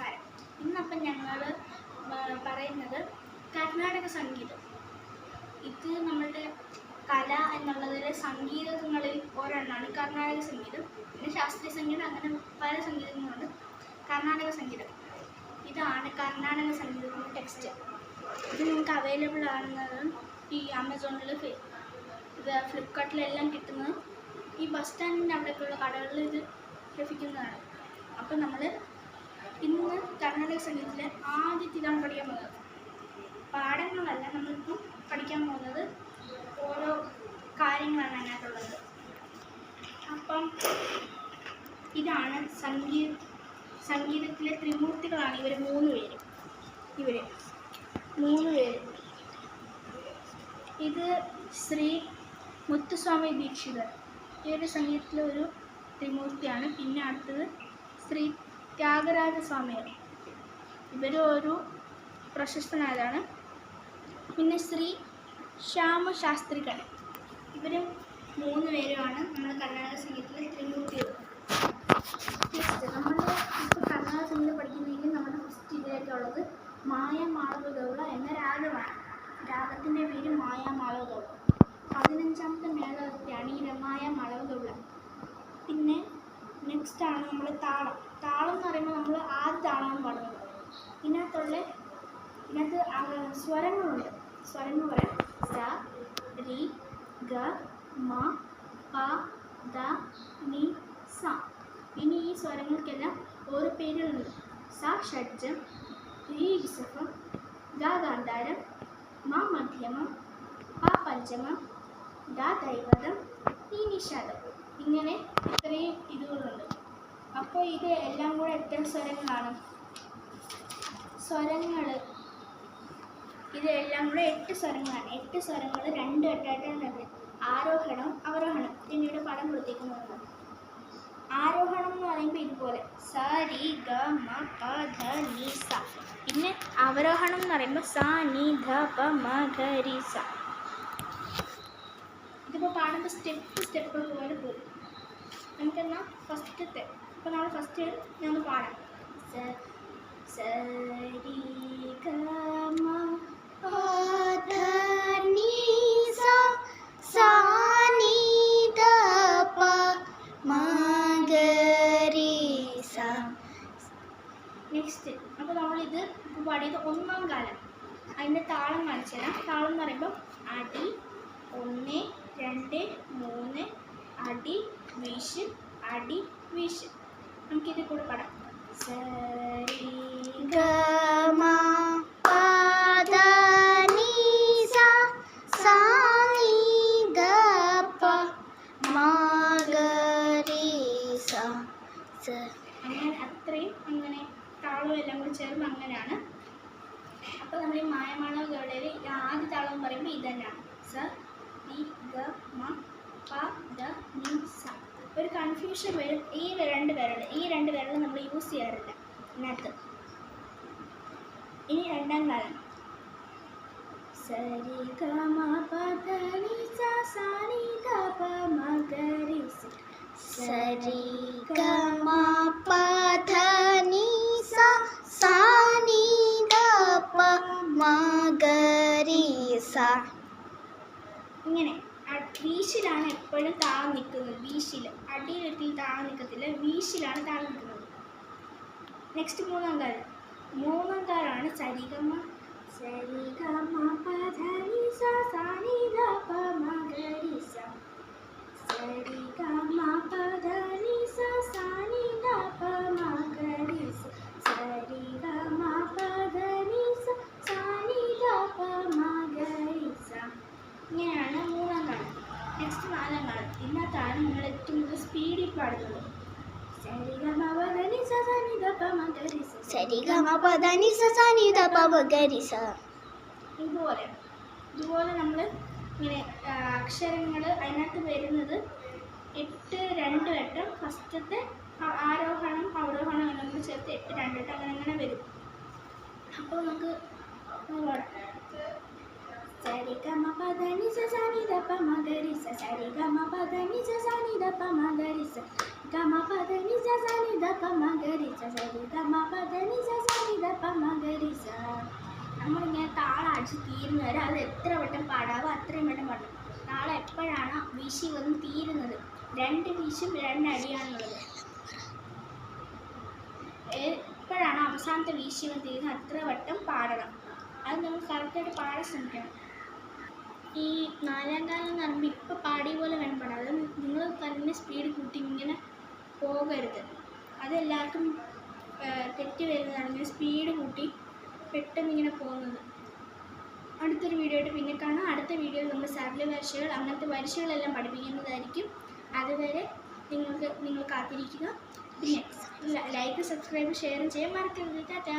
നമസ്കാരം. ഇന്നപ്പം ഞങ്ങൾ പറയുന്നത് കർണാടക സംഗീതം. ഇത് നമ്മളുടെ കല എന്നുള്ളതിൽ സംഗീതങ്ങളിൽ ഒരെണ്ണമാണ് കർണാടക സംഗീതം പിന്നെ ശാസ്ത്രീയ സംഗീതം അങ്ങനെ പല സംഗീതങ്ങളുണ്ട്. കർണാടക സംഗീതം. ഇതാണ് കർണാടക സംഗീതത്തിന്റെ ടെക്സ്റ്റ് ഇത് നിങ്ങൾക്ക് അവൈലബിൾ ആണെന്നത് ഈ ആമസോണിൽ ഇത് ഫ്ലിപ്കാർട്ടിലെല്ലാം കിട്ടുന്നത് ഈ ബസ് സ്റ്റാൻഡിന്റെ അവിടെയൊക്കെയുള്ള കടകളിൽ ഇത് ലഭിക്കുന്നതാണ്. അപ്പം നമ്മൾ ഇന്ന് കർണാടക സംഗീതത്തിലെ ആദ്യത്തെ ഇതാണ് പഠിക്കാൻ പോകുന്നത്. പാഠങ്ങളല്ല നമ്മളിപ്പം പഠിക്കാൻ പോകുന്നത് ഓരോ കാര്യങ്ങളാണ് അതിനകത്തുള്ളത്. അപ്പം ഇതാണ് സംഗീത സംഗീതത്തിലെ ത്രിമൂർത്തികളാണ് ഇവർ മൂന്ന് പേര്. ഇവർ മൂന്ന് പേര്. ഇത് ശ്രീ മുത്തുസ്വാമി ദീക്ഷിതർ. ഒരു സംഗീതത്തിലെ ഒരു ത്രിമൂർത്തിയാണ്. പിന്നെ അടുത്തത് ശ്രീ ത്യാഗരാജ സ്വാമികൾ ഇവർ ഒരു പ്രശസ്തനായതാണ്. പിന്നെ ശ്രീ ശ്യാമശാസ്ത്രികൾ. ഇവർ മൂന്ന് പേരുമാണ് നമ്മുടെ കർണാടക സംഗീതത്തിലെ ത്രിമൂർത്തികൾ. നെക്സ്റ്റ് നമ്മൾ ഇപ്പോൾ കർണാടക സംഗീതം പഠിക്കുന്നെങ്കിൽ നമ്മുടെ ഫസ്റ്റ് ഇതിലേക്കുള്ളത് മായ മാളവ ഗൗള എന്ന രാഗമാണ്. രാഗത്തിന്റെ പേര് മായ മാളവ ഗൗള പതിനഞ്ചാമത്തെ മേളവൃത്തിയാണ് ഈ രമായ മാളവ ഗൗള പിന്നെ നെക്സ്റ്റ് ആണ് നമ്മൾ താളം. താളം പറയുമ്പോൾ നമ്മൾ ആദ്യ താളമാണ് പാടുന്നത്. ഇതിനകത്തുള്ള ഇതിനകത്ത് സ്വരങ്ങളുണ്ട്. സ്വരങ്ങൾ പറയാം. സ രി ഗ മ പ ദ നി സ. ഇനി ഈ സ്വരങ്ങൾക്കെല്ലാം ഓരോ പേരുകളുണ്ട്. സ ഷഡ്ജം രി വിസഫം ഗ ഗാന്ധാരം മ മധ്യമം പ പഞ്ചമം ദ ദൈവതം ഈ നിഷാദം ഇങ്ങനെ ഇത്രയും ഇതുകളുണ്ട്. അപ്പോൾ ഇത് എല്ലാം കൂടെ എത്ര സ്വരങ്ങളാണ്. സ്വരങ്ങൾ ഇത് എല്ലാം കൂടെ എട്ട് സ്വരങ്ങളാണ്. എട്ട് സ്വരങ്ങൾ രണ്ട് എട്ടായിട്ടാണ് വരുന്നത് ആരോഹണം അവരോഹണം. പിന്നീട് പടം കൊടുത്തേക്കുന്നതാണ് ആരോഹണം എന്ന് പറയുമ്പോൾ ഇതുപോലെ. സ രി ഗ മ പ ധ നി സ. പിന്നെ അവരോഹണം എന്ന് പറയുമ്പോൾ സ നി ധ പ മ ഘ രി സ. ഇതിപ്പോൾ പാടുമ്പോൾ സ്റ്റെപ്പ് സ്റ്റെപ്പ് പോലെ പോകും നമുക്കെന്നാൽ ഫസ്റ്റത്തെ ഇപ്പോൾ നമ്മൾ ഫസ്റ്റ് ഞാൻ ഒന്ന് പാടാം. സ സ രി ഗ മ പ ധ നി സ സ നി ധ പ മ ഗ രി സ നെക്സ്റ്റ് അപ്പോൾ നമ്മളിത് പാടിയത് ഒന്നാം കാലം. അതിന്റെ താളം കാണിച്ചു തരാം. താളം എന്ന് പറയുമ്പോൾ അടി ഒന്ന് രണ്ട് മൂന്ന് അടി വീശ് അടി വീശ്. നമുക്കിത് കൂടെ പാടാം. സരി ഗ മ പ ധ സ സ നി ധ പ മ ഗ രി സ സ അങ്ങനെ അത്രയും അങ്ങനെ താളവും എല്ലാം കൂടി ചേർന്ന് അങ്ങനെയാണ് അപ്പോൾ നമ്മൾ ഈ മായമാണവ ഗൗളയിൽ ആദ്യ താളം പറയുമ്പോൾ ഇത് തന്നെയാണ് സ ഗ മ പ ദ നി സ. കൺഫ്യൂഷൻ വരും. ഈ രണ്ട് വിരൽ ഈ രണ്ട് വിരൽ നമ്മൾ യൂസ് ചെയ്യാറില്ല. ഇതിനകത്ത്. ഇനി രണ്ടാം കാലം. സരി ഗ മ പ സരി സ ഇങ്ങനെ. വീശിലാണ് എപ്പോഴും താഴെ നിൽക്കുന്നത്. വീശിൽ അടിയിലൊരിക്കലും താഴെ നിൽക്കത്തില്ല. വീശിലാണ് താഴെ നിൽക്കുന്നത്. നെക്സ്റ്റ് മൂന്നാം കാലം മൂന്നാം കാലമാണ് സരിഗമ. സരിഗമ പധനി സ സാനി പ മ ഗ സ. പ നിങ്ങൾ എത്തുന്നത് സ്പീഡിൽ പാടുന്നത്? ഇതുപോലെ. ഇതുപോലെ നമ്മൾ ഇങ്ങനെ അക്ഷരങ്ങൾ അതിനകത്ത് വരുന്നത് എട്ട് രണ്ട് വട്ടം. ഫസ്റ്റത്തെ ആരോഹണം അവരോഹണം എല്ലാം കൂടി ചേർത്ത് എട്ട് രണ്ട് വട്ടം അങ്ങനെ അങ്ങനെ വരും. അപ്പോൾ നമുക്ക് നമ്മളിങ്ങനെ താളടിച്ച് തീരുന്നു വരെ അത് എത്ര വട്ടം പാടാവോ അത്രയും വട്ടം പാടും നാളെ എപ്പോഴാണ് വീശി വന്ന് തീരുന്നത് രണ്ട് വീശും രണ്ടടിയാണുള്ളത് എപ്പോഴാണ് അവസാനത്തെ വീശി വന്ന് തീരുന്നത് അത്ര വട്ടം പാടണം. അത് നമ്മൾ കറക്റ്റായിട്ട് പാടാൻ ശ്രമിക്കണം. ഈ നാലാം കാലം എന്ന് പറയുമ്പോൾ ഇപ്പോൾ പാടിയ പോലെ വേണം പാടാൻ. അത് നിങ്ങൾ തന്നെ സ്പീഡ് കൂട്ടി ഇങ്ങനെ പോകരുത്. അതെല്ലാവർക്കും തെറ്റി വരുന്നതാണ്. ഇങ്ങനെ സ്പീഡ് കൂട്ടി പെട്ടെന്ന് ഇങ്ങനെ പോകുന്നത്. അടുത്തൊരു വീഡിയോ ആയിട്ട് പിന്നെ കാണാം. അടുത്ത വീഡിയോയിൽ നമ്മൾ സരള വരിശകൾ അങ്ങനത്തെ വരിശകളെല്ലാം പഠിപ്പിക്കുന്നതായിരിക്കും. അതുവരെ നിങ്ങൾക്ക് നിങ്ങൾ കാത്തിരിക്കുക. പിന്നെ ലൈക്ക് സബ്സ്ക്രൈബ് ഷെയർ ചെയ്യാൻ മറക്കരുത്. ടാറ്റാ.